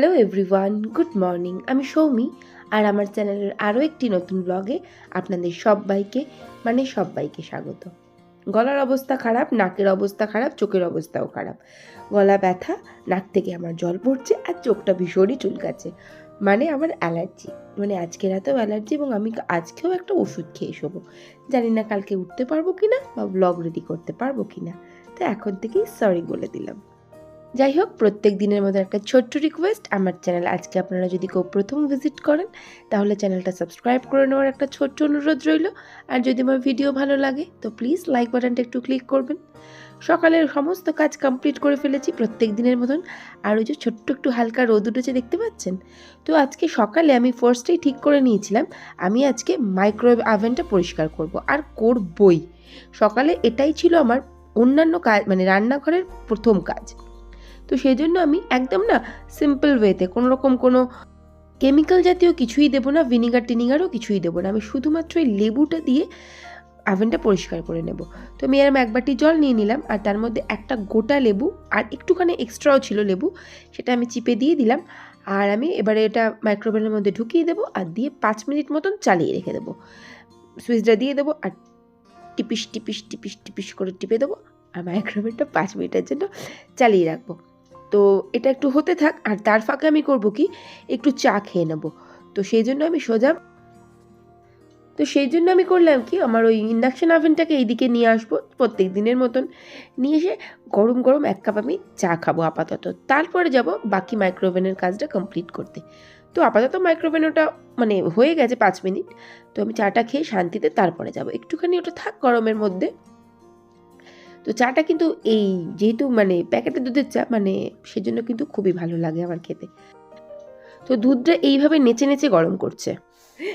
Hello everyone good morning আমি সৌমি, আর আমার চ্যানেলের আরও একটি নতুন ব্লগে আপনাদের সবাইকে মানে সবাইকে স্বাগত। গলার অবস্থা খারাপ, নাকের অবস্থা খারাপ, চোখের অবস্থাও খারাপ। গলা ব্যথা, নাক থেকে আমার জল পড়ছে, আর চোখটা ভীষণই চুলকাচ্ছে। মানে আমার অ্যালার্জি। মানে আজকে রাতেও অ্যালার্জি এবং আমি আজকেও একটা ওষুধ খেয়ে শোবো। জানি না কালকে উঠতে পারব কি না বা ব্লগ রেডি করতে পারব কি না তো এখন থেকেই সরি বলে দিলাম। যাই হোক প্রত্যেক দিনের মধ্যে একটা ছোট্ট রিকোয়েস্ট আমার চ্যানেল আজকে আপনারা যদি কেউ প্রথম ভিজিট করেন, তাহলে চ্যানেলটা সাবস্ক্রাইব করে নেওয়ার একটা ছোট্ট অনুরোধ রইল। আর যদি আমার ভিডিও ভালো লাগে, তো প্লিজ লাইক বাটনটা একটু ক্লিক করবেন। সকালের সমস্ত কাজ কমপ্লিট করে ফেলেছি প্রত্যেক দিনের মতন। আর ওই যে ছোট্ট একটু হালকা রোদ উঠেছে, দেখতে পাচ্ছেন? তো আজকে সকালে আমি ফার্স্টেই ঠিক করে নিয়েছিলাম, আমি আজকে মাইক্রোওয়েভ আভেনটা পরিষ্কার করব। আর করবই। সকালে এটাই ছিল আমার অন্যান্য কাজ মানে রান্নাঘরের প্রথম কাজ। তো সেই জন্য আমি একদম না সিম্পল ওয়েতে কোনো রকম কোনো কেমিক্যাল জাতীয় কিছুই দেবো না ভিনিগার টিনিগারও কিছুই দেবো না। আমি শুধুমাত্র এই লেবুটা দিয়ে আভেনটা পরিষ্কার করে নেব। তো আমি এরম এক বাটি জল নিয়ে নিলাম, আর তার মধ্যে একটা গোটা লেবু, আর একটুখানি এক্সট্রাও ছিল লেবু, সেটা আমি চিপে দিয়ে দিলাম। আর আমি এবারে এটা মাইক্রোওভেনের মধ্যে ঢুকিয়ে দেবো, আর দিয়ে পাঁচ মিনিট মতন চালিয়ে রেখে দেবো। সুইচটা দিয়ে দেবো, আর টিপিস টিপিস টিপিস টিপিস করে টিপে দেবো, আর মাইক্রোওভেনটা পাঁচ মিনিটের জন্য চালিয়ে রাখব। তো এটা একটু হতে থাক, আর তার ফাঁকে আমি করব কি? একটু চা খেয়ে নেব। তো সেই জন্য আমি সোজা তো সেই জন্য আমি করলাম কি? আমার ওই ইন্ডাকশন ওভেনটাকে এইদিকে নিয়ে আসব প্রত্যেক দিনের মতন। নিয়ে এসে গরম গরম এক কাপ আমি চা খাব আপাতত। তারপরে যাব বাকি মাইক্রোওভেনের কাজটা কমপ্লিট করতে। তো আপাতত মাইক্রোওভেন ওটা মানে হয়ে গেছে পাঁচ মিনিট। তো আমি চাটা খেয়ে শান্তিতে তারপরে যাব। একটুখানি ওটা থাক গরমের মধ্যে। তো চাটা কিন্তু এই যেহেতু মানে প্যাকেটের দুধের চা মানে সেজন্য কিন্তু খুবই ভালো লাগে আমার খেতে। তো দুধটা এইভাবে নেচে নেচে গরম করছে।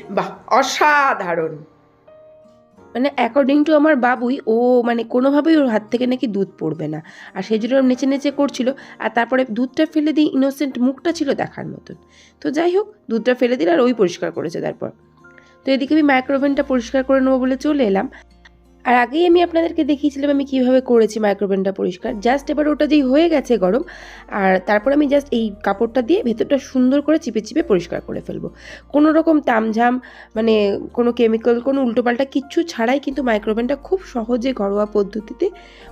বাহ অসাধারণ। মানে অ্যাকর্ডিং টু আমার বাবুই ও মানে কোনোভাবেই ওর হাত থেকে নাকি দুধ পড়বে না। আর সেই জন্য ওর নেচে নেচে করছিল আর তারপরে দুধটা ফেলে দিয়ে ইনোসেন্ট মুখটা ছিল দেখার মতন। তো যাই হোক দুধটা ফেলে দিল আর ওই পরিষ্কার করেছে তারপর। তো এদিকে আমি মাইক্রোওভেনটা পরিষ্কার করে নেব বলে চলে এলাম। আর আগেই আমি আপনাদেরকে দেখিয়েছিলাম আমি কীভাবে করেছি মাইক্রোওভেনটা পরিষ্কার। জাস্ট এবার ওটা যেই হয়ে গেছে গরম, আর তারপর আমি জাস্ট এই কাপড়টা দিয়ে ভেতরটা সুন্দর করে চিপে চিপে পরিষ্কার করে ফেলব। কোনো রকম তামঝাম মানে কোনো কেমিক্যাল কোনো উল্টোপাল্টা কিচ্ছু ছাড়াই কিন্তু মাইক্রোওভেনটা খুব সহজে ঘরোয়া পদ্ধতিতে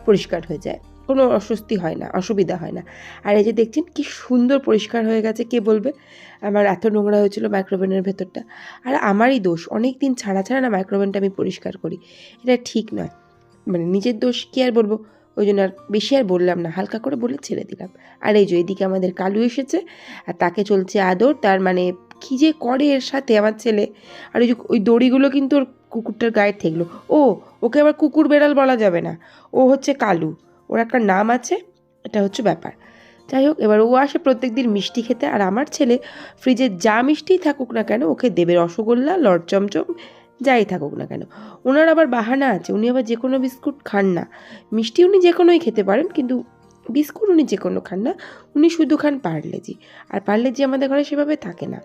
পরিষ্কার হয়ে যায়। কোনো অস্বস্তি হয় না, অসুবিধা হয় না। আর এই যে দেখছেন কি সুন্দর পরিষ্কার হয়ে গেছে, কে বলবে? আমার এত নোংরা হয়েছিল মাইক্রোওভেনের ভেতরটা। আর আমারই দোষ অনেক দিন ছাড়া ছাড়া না মাইক্রোওভেনটা আমি পরিষ্কার করি। এটা ঠিক নয়। মানে নিজের দোষ কী আর বলব? ওই জন্য আর বেশি আর বললাম না, হালকা করে বলে ছেড়ে দিলাম। আর এই যে এদিকে আমাদের কালু এসেছে, আর তাকে চলছে আদর, তার মানে কী যে করে এর সাথে আমার ছেলে। আর ওই যে ওই দড়িগুলো কিন্তু ওর কুকুরটার গায়ে ঠেকলো। ও, ওকে আবার কুকুর বেড়াল বলা যাবে না। ও হচ্ছে কালু। ওর একটা নাম আছে, এটা হচ্ছে ব্যাপার। যাই হোক, এবার ও আসে প্রত্যেক দিন মিষ্টি খেতে আর আমার ছেলে ফ্রিজে যা মিষ্টিই থাকুক না কেন, ওকে দেবে রসগোল্লা লট চমচম, যাই থাকুক না কেন। ওনার আবার বাহানা আছে, উনি আবার যে কোনো বিস্কুট খান না। মিষ্টি উনি যে কোনোই খেতে পারেন, কিন্তু বিস্কুট উনি যে কোনো খান না, উনি শুধু খান পার্লেজি। আর পার্লেজি আমাদের ঘরে সেভাবে থাকে না।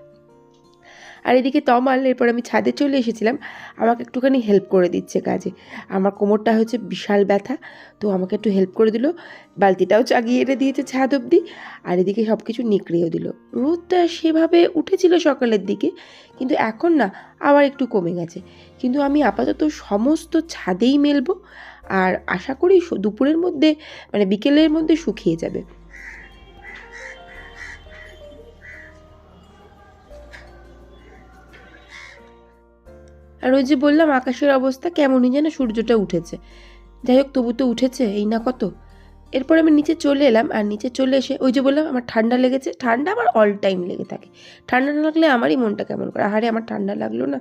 আর এদিকে তমাল, এরপর আমি ছাদে চলে এসেছিলাম। আমাকে একটুখানি হেল্প করে দিচ্ছে কাজে। আমার কোমরটা হচ্ছে বিশাল ব্যথা, তো আমাকে একটু হেল্প করে দিল। বালতিটাও চাগিয়ে এনে দিয়েছে ছাদ অবধি, আর এদিকে সব কিছু নিকড়েও দিল। রোদটা সেভাবে উঠেছিল সকালের দিকে, কিন্তু এখন না, আবার একটু কমে গেছে। কিন্তু আমি আপাতত সমস্ত ছাদেই মেলবো, আর আশা করি দুপুরের মধ্যে মানে বিকেলের মধ্যে শুকিয়ে যাবে। আর ওই যে বললাম, আকাশের অবস্থা কেমনই যেন সূর্যটা উঠেছে। যাই হোক, তবু তো উঠেছে, এই না কত। এরপর আমি নিচে চলে এলাম, আর নিচে চলে এসে ওই যে বললাম, আমার ঠান্ডা লেগেছে। ঠান্ডা আমার অল টাইম লেগে থাকে। ঠান্ডা না লাগলে আমারই মনটা কেমন করে? আহারে, আমার ঠান্ডা লাগল না।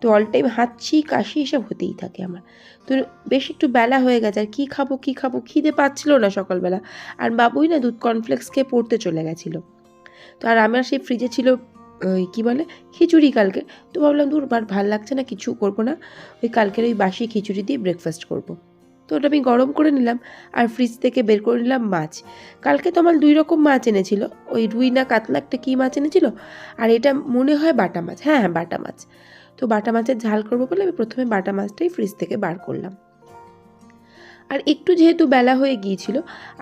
তো অল টাইম হাঁচি, কাশি এসব হতেই থাকে আমার। তো বেশ একটু বেলা হয়ে গেছে, আর কী খাব কী খাব খিদে পাচ্ছিল না সকালবেলা। আর বাবুই না দুধ কর্নফ্লেক্স খেয়ে পড়তে চলে গেছিল। তো আর আমার সেই ফ্রিজে ছিল ওই কী বলে? খিচুড়ি কালকে। তো ভাবলাম দূর আর ভালো লাগছে না, কিছু করব না। ওই কালকের ওই বাসি খিচুড়ি দিয়ে ব্রেকফাস্ট করব। তো ওটা আমি গরম করে নিলাম আর ফ্রিজ থেকে বের করে নিলাম মাছ। কালকে তো আমার দুই রকম মাছ এনেছিল। ওই রুই না কাতলা একটা কী মাছ এনেছিল? আর এটা মনে হয় বাটা মাছ। হ্যাঁ হ্যাঁ বাটা মাছ। তো বাটা মাছের ঝাল করব বলে আমি প্রথমে বাটা মাছটাই ফ্রিজ থেকে বার করলাম। আর একটু যেহেতু বেলা হয়ে গিয়েছিল,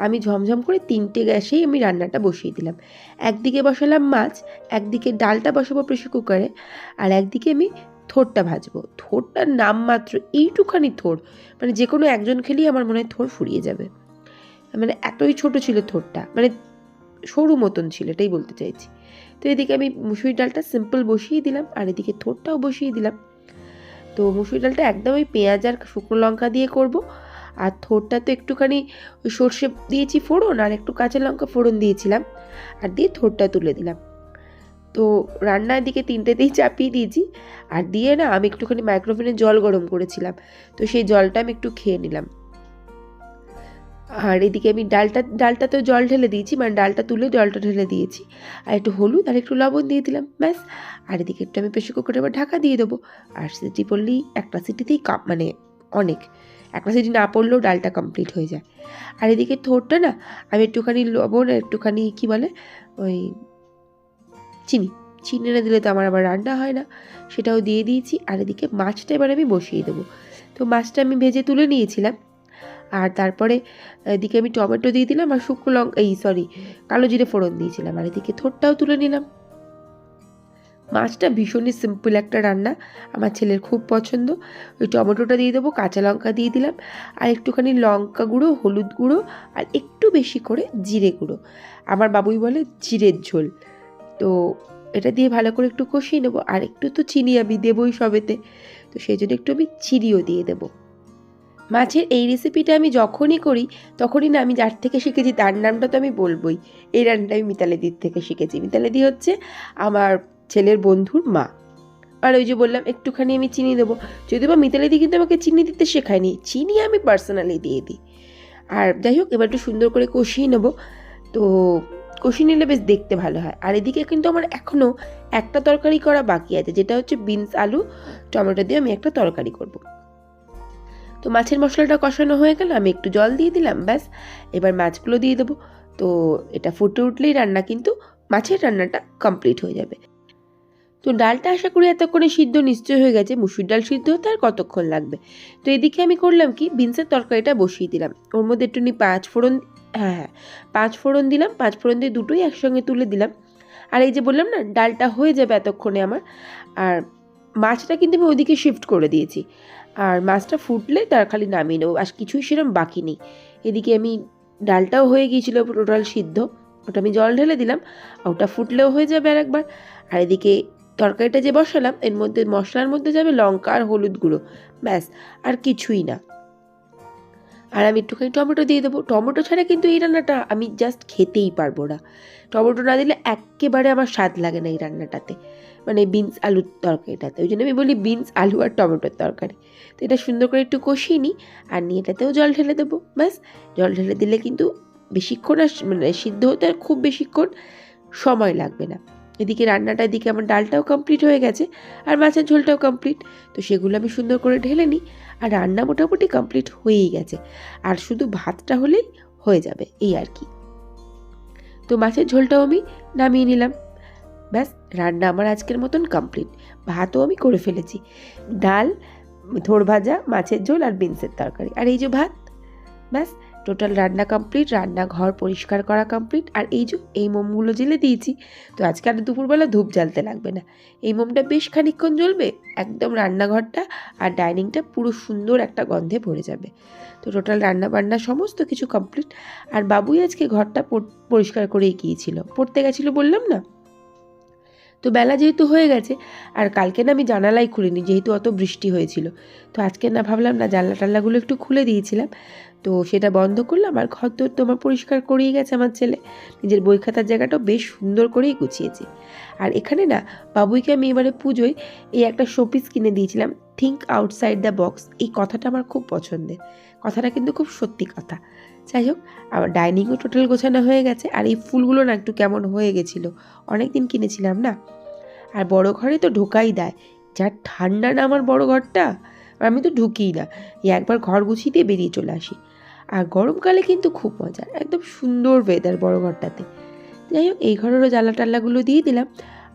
আমি ঝমঝম করে তিনটে গ্যাসেই আমি রান্নাটা বসিয়ে দিলাম। একদিকে বসালাম মাছ, একদিকে ডালটা বসাবো প্রেশার কুকারে, আর একদিকে আমি থোরটা ভাজবো। থোরটার নাম মাত্র এইটুখানি থোর মানে যে কোনো একজন খেলেই আমার মনে হয় থোর ফুরিয়ে যাবে। মানে এতই ছোট ছিল থোরটা মানে সরু মতন ছিল, এটাই বলতে চাইছি। তো এদিকে আমি মুসুরি ডালটা সিম্পল বসিয়ে দিলাম, আর এদিকে থোরটাও বসিয়ে দিলাম। তো মুসুরি ডালটা একদম ওই পেঁয়াজ আর শুকনো লঙ্কা দিয়ে করব আর থোরটা তো একটুখানি সর্ষে দিয়েছি ফোড়ন আর একটু কাঁচা লঙ্কা ফোড়ন দিয়েছিলাম আর দিয়ে থোরটা তুলে দিলাম। তো রান্নার দিকে তিনটেতেই চাপিয়ে দিয়েছি আর দিয়ে না আমি একটুখানি মাইক্রোওভেনে জল গরম করেছিলাম। তো সেই জলটা আমি একটু খেয়ে নিলাম। আর এদিকে আমি ডালটা ডালটা তো জল ঢেলে দিয়েছি মানে ডালটা তুলে জলটা ঢেলে দিয়েছি। আর একটু হলুদ আর একটু লবণ দিয়ে দিলাম, ব্যাস। আর এদিকে একটু আমি প্রেশার কুকারে আবার ঢাকা দিয়ে দেবো। আর সিটি পড়লেই একটা সিটিতেই কাপ মানে অনেক। একটা সিটি না পড়লেও ডালটা কমপ্লিট হয়ে যায়। আর এদিকে থোরটা না, আমি একটুখানি লবণ একটুখানি কী বলে, ওই চিনি চিনি না দিলে তো আমার আবার রান্না হয় না, সেটাও দিয়ে দিয়েছি। আর এদিকে মাছটা এবার আমি বসিয়ে দেবো। তো মাছটা আমি ভেজে তুলে নিয়েছিলাম। আর তারপরে এদিকে আমি টমেটো দিয়ে দিলাম আর শুকনো লঙ্কা এই সরি কালো জিরে ফোড়ন দিয়েছিলাম। আর এদিকে থোরটাও তুলে নিলাম। মাছটা ভীষণই সিম্পল একটা রান্না। আমার ছেলের খুব পছন্দ। ওই টমেটোটা দিয়ে দেবো, কাঁচা লঙ্কা দিয়ে দিলাম, আর একটুখানি লঙ্কা গুঁড়ো, হলুদ গুঁড়ো, আর একটু বেশি করে জিরে গুঁড়ো। আমার বাবুই বলে জিরের ঝোল। তো এটা দিয়ে ভালো করে একটু কষিয়ে নেব, আর একটু তো চিনি আমি দেবোই সবেতে। তো সেই জন্য একটু আমি চিনিও দিয়ে দেবো। মাছের এই রেসিপিটা আমি যখনই করি, তখনই না আমি যার থেকে শিখেছি, তার নামটা তো আমি বলবই। এই রান্নাটা আমি মিতালিদির থেকে শিখেছি। মিতালিদি হচ্ছে আমার ছেলের বন্ধুর মা। আর ওই যে বললাম, একটুখানি আমি চিনি দেবো। যদিও বা মিতালিদি কিন্তু আমাকে চিনি দিতে শেখায়নি, চিনি আমি পার্সোনালি দিয়ে দিই। আর যাই হোক, এবার একটু সুন্দর করে কষিয়ে নেব। তো কষিয়ে নিলে বেশ দেখতে ভালো হয়। আর এদিকে কিন্তু আমার এখনও একটা তরকারি করা বাকি আছে, যেটা হচ্ছে বিনস আলু, টমেটো দিয়ে আমি একটা তরকারি করব। তো মাছের মশলাটা কষানো হয়ে গেল, আমি একটু জল দিয়ে দিলাম, ব্যাস। এবার মাছগুলো দিয়ে দেবো। তো এটা ফুটে উঠলেই রান্না, কিন্তু মাছের রান্নাটা কমপ্লিট হয়ে যাবে। তো ডালটা আশা করি এতক্ষণে সিদ্ধ নিশ্চয় হয়ে গেছে। মুসুর ডাল সিদ্ধ হতে আর কতক্ষণ লাগবে? তো এদিকে আমি করলাম কি? বিনসের তরকারিটা বসিয়ে দিলাম। ওর মধ্যে একটুখানি পাঁচ ফোড়ন হ্যাঁ হ্যাঁ পাঁচ ফোড়ন দিলাম। পাঁচ ফোড়ন দিয়ে দুটোই একসঙ্গে তুলে দিলাম। আর এই যে বললাম না, ডালটা হয়ে যাবে এতক্ষণে আমার। আর মাছটা কিন্তু আমি ওইদিকে শিফট করে দিয়েছি। আর মাছটা ফুটলে তার খালি নামিয়ে নেব। আর কিছুই সেরকম বাকি নেই। এদিকে আমি ডালটাও হয়ে গিয়েছিল টোটাল সিদ্ধ। ওটা আমি জল ঢেলে দিলাম। ওটা ফুটলেও হয়ে যাবে আর একবার আর এদিকে তরকারিটা যে বসালাম, এর মধ্যে মশলার মধ্যে যাবে লঙ্কা আর হলুদ গুঁড়ো, ব্যাস, আর কিছুই না। আর আমি একটুখানি টমেটো দিয়ে দেবো। টমেটো ছাড়া কিন্তু এই রান্নাটা আমি জাস্ট খেতেই পারব না। টমেটো না দিলে একেবারে আমার স্বাদ লাগে না এই রান্নাটাতে। মানে বিনস আলুর তরকারিটাতে। ওই জন্য আমি বলি বিনস, আলু আর টমেটোর তরকারি। তো এটা সুন্দর করে একটু কষিয়ে নিই আর নিয়ে এটাতেও জল ঢেলে দেবো। ব্যাস, জল ঢেলে দিলে কিন্তু বেশিক্ষণ আর মানে সিদ্ধ হতে আর খুব বেশিক্ষণ সময় লাগবে না। এদিকে রান্নাটা, এদিকে আমার ডালটাও কমপ্লিট হয়ে গেছে আর মাছের ঝোলটাও কমপ্লিট তো সেগুলো আমি সুন্দর করে ঢেলে নিই আর রান্না মোটামুটি কমপ্লিট হয়েই গেছে। আর শুধু ভাতটা হলেই হয়ে যাবে, এই আর কি। তো মাছের ঝোলটাও আমি নামিয়ে নিলাম। ব্যাস, রান্না আমার আজকের মতন কমপ্লিট ভাতও আমি করে ফেলেছি। ডাল থোড় ভাজা মাছের ঝোল আর বিনসের তরকারি। আর এই যে ভাত, ব্যাস টোটাল রান্না কমপ্লিট, রান্নাঘর পরিষ্কার করা কমপ্লিট, আর এই যে এই মোমগুলো জেলে দিয়েছি, তো আজকে আর দুপুরবেলা ধূপ জ্বালতে লাগবে না। এই মোমটা বেশ খানিকক্ষণ জ্বলবে, একদম রান্নাঘরটা আর ডাইনিংটা পুরো সুন্দর একটা গন্ধে ভরে যাবে। তো টোটাল রান্না বান্না সমস্ত কিছু কমপ্লিট, আর বাবুই আজকে ঘরটা পরিষ্কার করেই গিয়েছিল। পড়তে গেছিল বললাম না? তো বেলা যেহেতু হয়ে গেছে, আর কালকে না আমি জানালাই খুলিনি, যেহেতু অত বৃষ্টি হয়েছিল। তো আজকে না ভাবলাম না জানলা টাল্লাগুলো একটু খুলে দিয়েছিলাম। তো সেটা বন্ধ করলাম আর ঘর তোর তো আমার পরিষ্কার করেই গেছে আমার ছেলে। নিজের বই খাতার জায়গাটাও বেশ সুন্দর করেই গুছিয়েছে। আর এখানে না, বাবুইকে আমি এবারে পুজোয় এই একটা শোপিস কিনে দিয়েছিলাম থিঙ্ক আউটসাইড দ্য বক্স এই কথাটা আমার খুব পছন্দের। কথাটা কিন্তু খুব সত্যি কথা। যাই হোক আমার ডাইনিংও টোটাল গোছানো হয়ে গেছে আর এই ফুলগুলো না একটু কেমন হয়ে গেছিল। অনেক দিন কিনেছিলাম না? আর বড় ঘরে তো ঢোকাই দেয়। যা ঠান্ডা না আমার বড় ঘরটা? আমি তো ঢুকিই না। এই একবার ঘর গুছিয়ে দিয়ে বেরিয়ে চলে আসি। আর গরমকালে কিন্তু খুব মজা, একদম সুন্দর ওয়েদার বড় ঘরটাতে। যাই হোক, এই ঘরেরও জ্বালা টাল্লাগুলো দিয়ে দিলাম।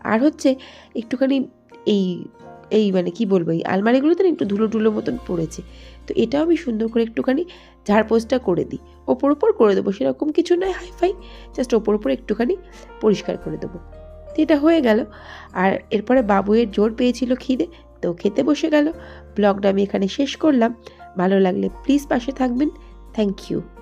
আর হচ্ছে একটুখানি এই এই মানে কি বলব, এই আলমারিগুলোতে না একটু ধুলো ধুলো মতন পড়েছে। তো এটাও আমি সুন্দর করে একটুখানি ঝাড়পোছটা করে দিই। ওপর ওপর করে দেবো, সেরকম কিছু নয় হাইফাই জাস্ট ওপর ওপর একটুখানি পরিষ্কার করে দেবো। তো এটা হয়ে গেল। আর এরপরে বাবুয়ের জোর পেয়েছিল খিদে, তো খেতে বসে গেল। ব্লগটা আমি এখানে শেষ করলাম। ভালো লাগলে প্লিজ পাশে থাকবেন। Thank you.